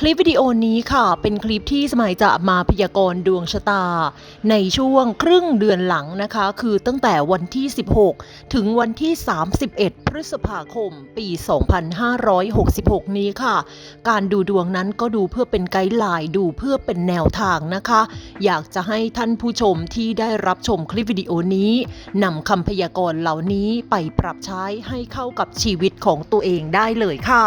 คลิปวิดีโอนี้ค่ะ เป็นคลิปที่สมัยจะมาพยากรณ์ดวงชะตา ในช่วงครึ่งเดือนหลังนะคะ คือตั้งแต่วันที่ 16 ถึงวันที่ 31 พฤษภาคม ปี 2566 นี้ค่ะ การดูดวงนั้นก็ดูเพื่อเป็นไกด์ไลน์ดูเพื่อเป็นแนวทางนะคะ อยากจะให้ท่านผู้ชมที่ได้รับชมคลิปวิดีโอนี้นำคำพยากรณ์เหล่านี้ไปปรับใช้ให้เข้ากับชีวิตของตัวเองได้เลยค่ะ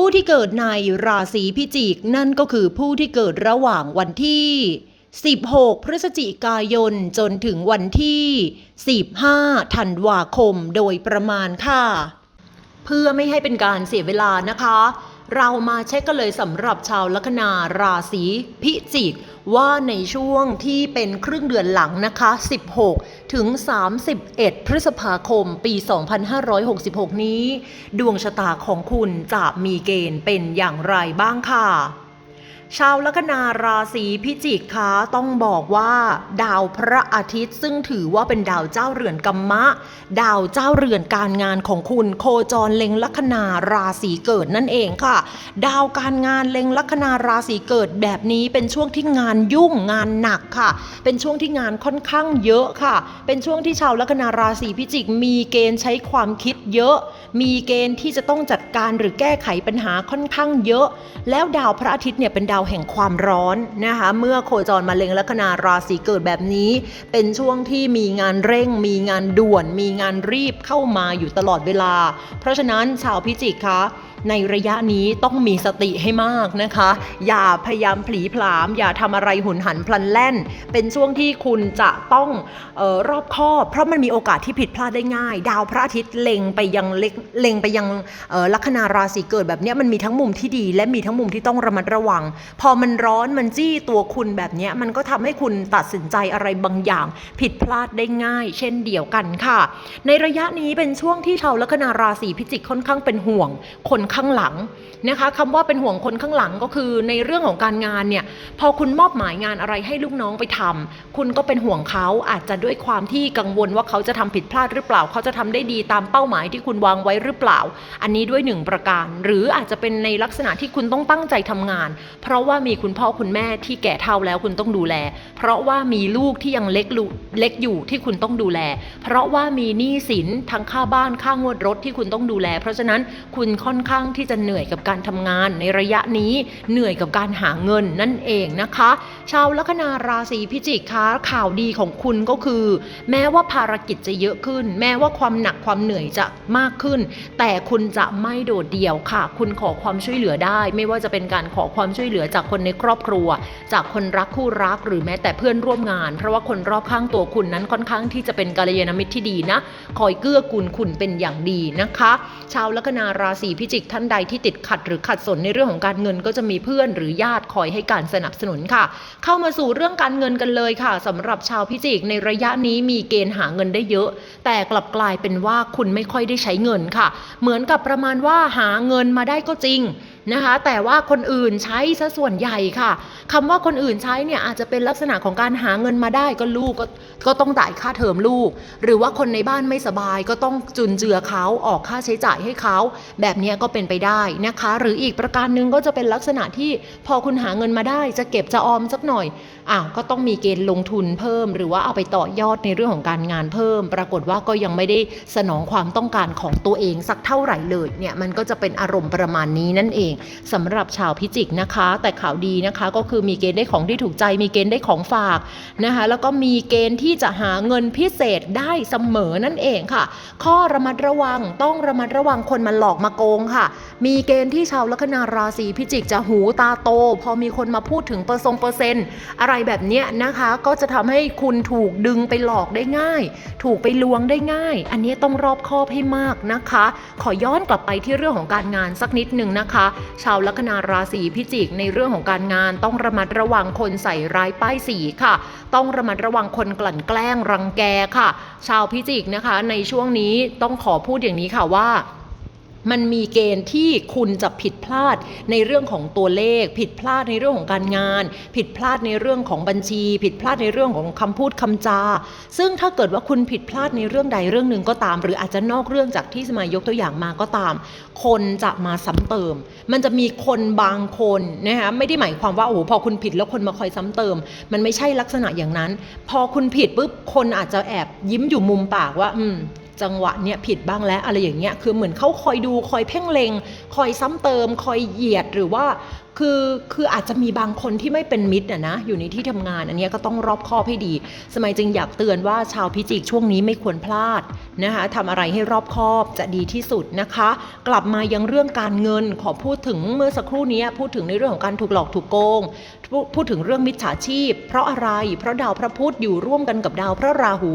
ผู้ที่เกิดในราศีพิจิกนั่นก็คือผู้ที่เกิดระหว่างวันที่ 16 พฤศจิกายนจนถึงวันที่ 15 ธันวาคมโดยประมาณค่ะ เพื่อไม่ให้เป็นการเสียเวลานะคะ เรามาเช็คกันเลยสำหรับชาวลัคนาราศีพิจิก ว่าในช่วงที่เป็นครึ่งเดือนหลังนะคะ 16 ถึง 31 พฤษภาคมปี 2566 นี้ ดวงชะตาของคุณจะมีเกณฑ์เป็นอย่างไรบ้างค่ะ ชาวลัคนาราศีพิจิกคะต้องบอกว่า ดาวพระอาทิตย์ซึ่งถือว่าเป็นดาวเจ้าเรือนกัมมะ ดาวเจ้าเรือนการงานของคุณโคจรเล็งลัคนาราศีเกิดนั่นเองค่ะ ดาวการงานเล็งลัคนาราศีเกิดแบบนี้เป็นช่วงที่งานยุ่งงานหนักค่ะ เป็นช่วงที่งานค่อนข้างเยอะค่ะ เป็นช่วงที่ชาวลัคนาราศีพิจิก มีเกณฑ์ใช้ความคิดเยอะ มีเกณฑ์ที่จะต้องจัดการหรือแก้ไขปัญหาค่อนข้างเยอะ แล้วดาวพระอาทิตย์เนี่ยเป็นดาวแห่งความร้อนนะคะ เมื่อโคจรมาเล็งลัคนาราศีเกิดแบบนี้ เป็นช่วงที่มีงานเร่ง มีงานด่วน มีงานรีบเข้ามาอยู่ตลอดเวลา เพราะฉะนั้นชาวพิจิกคะในระยะนี้ต้องมีสติให้มากนะคะ อย่าพยายามผลีผลาม อย่าทำอะไรหุนหันพลันแล่น เป็นช่วงที่คุณจะต้องออรอบคอบ เพราะมันมีโอกาสที่ผิดพลาดได้ง่าย ดาวพระอาทิตย์เล็งไปยังเล็งไปยังลัคนาราศีเกิดแบบนี้มันมีทั้งมุมที่ดี และมีทั้งมุมที่ต้องระมัดระวัง พอมันร้อนมันจี้ตัวคุณแบบนี้มันก็ทำให้คุณตัดสินใจอะไรบางอย่าง ผิดพลาดได้ง่าย เช่นเดียวกันค่ะ ในระยะนี้เป็นช่วงที่ชาวลัคนาราศีพิจิกค่อนข้างเป็นห่วง คนข้างหลังนะคะคำว่าเป็นห่วงคนข้างหลังก็คือในเรื่องของการงานเนี่ยพอคุณมอบหมายงานอะไรให้ลูกน้องไปทำคุณก็เป็นห่วงเขาอาจจะด้วยความที่กังวลว่าเขาจะทำผิดพลาดหรือเปล่า เขาจะทำได้ดีตามเป้าหมายที่คุณวางไว้หรือเปล่า อันนี้ด้วยหนึ่งประการ หรืออาจจะเป็นในลักษณะที่คุณต้องตั้งใจทำงาน เพราะว่ามีคุณพ่อคุณแม่ที่แก่เฒ่าแล้วคุณต้องดูแล เพราะว่ามีลูกที่ยังเล็กเล็กอยู่ที่คุณต้องดูแล เพราะว่ามีหนี้สินทั้งค่าบ้านค่างวดรถที่คุณต้องดูแล เพราะฉะนั้นคุณค่อนข้างที่จะเหนื่อยกับการทำงานในระยะนี้เหนื่อยกับการหาเงินนั่นเองนะคะ ชาวลัคนาราศีพิจิกคะข่าวดีของคุณก็คือ แม้ว่าภารกิจจะเยอะขึ้น แม้ว่าความหนักความเหนื่อยจะมากขึ้น แต่คุณจะไม่โดดเดี่ยวค่ะ คุณขอความช่วยเหลือได้ ไม่ว่าจะเป็นการขอความช่วยเหลือจากคนในครอบครัว จากคนรักคู่รักหรือแม้แต่เพื่อนร่วมงาน เพราะว่าคนรอบข้างตัวคุณนั้นค่อนข้างที่จะเป็นกัลยาณมิตรที่ดีนะ คอยเกื้อกูลคุณเป็นอย่างดีนะคะ ชาวลัคนาราศีพิจิกท่านใดที่ติดขัดหรือขัดสนในเรื่องของการเงินก็จะมีเพื่อนหรือญาติคอยให้การสนับสนุนค่ะ เข้ามาสู่เรื่องการเงินกันเลยค่ะสำหรับชาวพิจิกในระยะนี้มีเกณฑ์หาเงินได้เยอะ แต่กลับกลายเป็นว่าคุณไม่ค่อยได้ใช้เงินค่ะ เหมือนกับประมาณว่าหาเงินมาได้ก็จริงนะคะแต่ว่าคนอื่นใช้ซะส่วนใหญ่ค่ะคำว่าคนอื่นใช้เนี่ยอาจจะเป็นลักษณะของการหาเงินมาได้ก็ลูกก็ก็ต้องจ่ายค่าเทอมลูก หรือว่าคนในบ้านไม่สบายก็ต้องจุนเจือเขาออกค่าใช้จ่ายให้เขา แบบนี้ก็เป็นไปได้นะคะ หรืออีกประการหนึ่งก็จะเป็นลักษณะที่พอคุณหาเงินมาได้ จะเก็บจะออมสักหน่อย อ้าวก็ต้องมีเกณฑ์ลงทุนเพิ่ม หรือว่าเอาไปต่อยอดในเรื่องของการงานเพิ่ม ปรากฏว่าก็ยังไม่ได้สนองความต้องการของตัวเองสักเท่าไหร่เลยเนี่ยมันก็จะเป็นอารมณ์ประมาณนี้นั่นเองสำหรับชาวพิจิกนะคะ แต่ข่าวดีนะคะก็คือมีเกณฑ์ได้ของที่ถูกใจ มีเกณฑ์ได้ของฝากนะคะแล้วก็มีเกณฑ์ที่จะหาเงินพิเศษได้เสมอนั่นเองค่ะ ข้อระมัดระวังต้องระมัดระวังคนมาหลอกมาโกงค่ะ มีเกณฑ์ที่ชาวลัคนาราศีพิจิกจะหูตาโต พอมีคนมาพูดถึงเปอร์ซงเปอร์เซ็นต์อะไรแบบเนี้ยนะคะ ก็จะทำให้คุณถูกดึงไปหลอกได้ง่าย ถูกไปลวงได้ง่าย อันนี้ต้องรอบคอบให้มากนะคะ ขอย้อนกลับไปที่เรื่องของการงานสักนิดหนึ่งนะคะ ชาวลัคนาราศีพิจิกในเรื่องของการงานต้องระมัดระวังคนใส่ร้ายป้ายสีค่ะ ต้องระมัดระวังคนกลั่นแกล้งรังแกค่ะ ชาวพิจิกนะคะ ในช่วงนี้ต้องขอพูดอย่างนี้ค่ะว่า มันมีเกณฑ์ที่คุณจะผิดพลาดในเรื่องของตัวเลข ผิดพลาดในเรื่องของการงาน ผิดพลาดในเรื่องของบัญชี ผิดพลาดในเรื่องของคำพูดคำจา ซึ่งถ้าเกิดว่าคุณผิดพลาดในเรื่องใดเรื่องหนึ่งก็ตาม หรืออาจจะนอกเรื่องจากที่สมายยกตัวอย่างมาก็ตาม คนจะมาซ้ำเติม มันจะมีคนบางคนนะคะไม่ได้หมายความว่าโอ้โหพอคุณผิดแล้วคนมาคอยซ้ำเติม มันไม่ใช่ลักษณะอย่างนั้น พอคุณผิดปุ๊บคนอาจจะแอบยิ้มอยู่มุมปากว่า อืม จังหวะเนี่ยผิดบ้างแล้วอะไรอย่างเงี้ยคือเหมือนเขาคอยดูคอยเพ่งเลงคอยซ้ำเติม คอยเหยียดหรือว่า คือคืออาจจะมีบางคนที่ไม่เป็นมิตรอะนะอยู่ในที่ทำงาน อันนี้ก็ต้องรอบคอบให้ดี สมัยจึงอยากเตือนว่าชาวพิจิกช่วงนี้ไม่ควรพลาดนะคะทำอะไรให้รอบคอบจะดีที่สุดนะคะ กลับมายังเรื่องการเงินขอพูดถึงเมื่อสักครู่นี้พูดถึงในเรื่องของการถูกหลอกถูกโกงพูดพูดถึงเรื่องมิจฉาชีพ เพราะอะไรเพราะดาวพระพุธอยู่ร่วมกันกับดาวพระราหู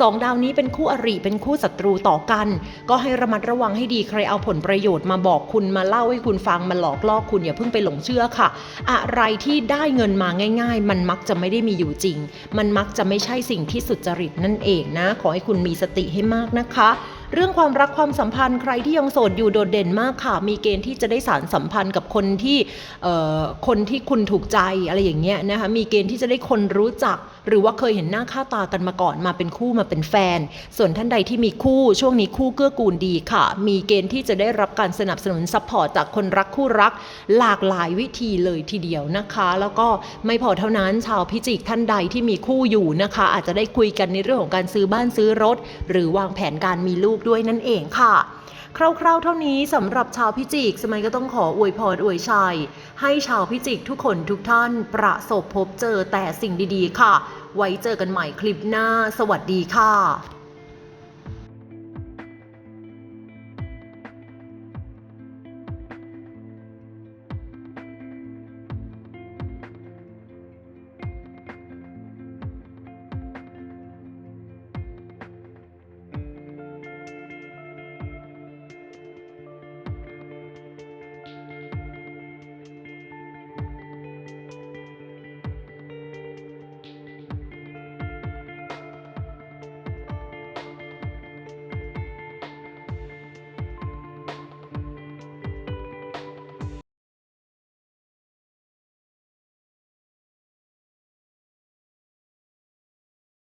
สองดาวนี้เป็นคู่อริเป็นคู่ศัตรูต่อกัน ก็ให้ระมัดระวังให้ดีใครเอาผลประโยชน์มาบอกคุณมาเล่าให้คุณฟังมาหลอกล่อคุณอย่าเพิ่งไปหลงเชื่อค่ะ อะไรที่ได้เงินมาง่าย ๆ มันมักจะไม่ได้มีอยู่จริง มันมักจะไม่ใช่สิ่งที่สุจริตนั่นเองนะ ขอให้คุณมีสติให้มากนะคะเรื่องความรักความสัมพันธ์ใครที่ยังโสดอยู่โดดเด่นมากค่ะ มีเกณฑ์ที่จะได้สารสัมพันธ์กับคนที่คนที่คุณถูกใจอะไรอย่างเงี้ยนะคะมีเกณฑ์ที่จะได้คนรู้จัก หรือว่าเคยเห็นหน้าค่าตากันมาก่อนมาเป็นคู่มาเป็นแฟน ส่วนท่านใดที่มีคู่ช่วงนี้คู่เกื้อกูลดีค่ะ มีเกณฑ์ที่จะได้รับการสนับสนุนซัพพอร์ตจากคนรักคู่รัก หลากหลายวิธีเลยทีเดียวนะคะ แล้วก็ไม่พอเท่านั้นชาวพิจิกท่านใดที่มีคู่อยู่นะคะ อาจจะได้คุยกันในเรื่องของการซื้อบ้านซื้อรถ หรือวางแผนการมีลูกด้วยนั่นเองค่ะ คร่าวๆ เท่านี้สำหรับชาวพิจิก สมัยก็ต้องขออวยพรอวยชัย ให้ชาวพิจิกทุกคนทุกท่านประสบพบเจอแต่สิ่งดีๆ ค่ะ ไว้เจอกันใหม่คลิปหน้า สวัสดีค่ะ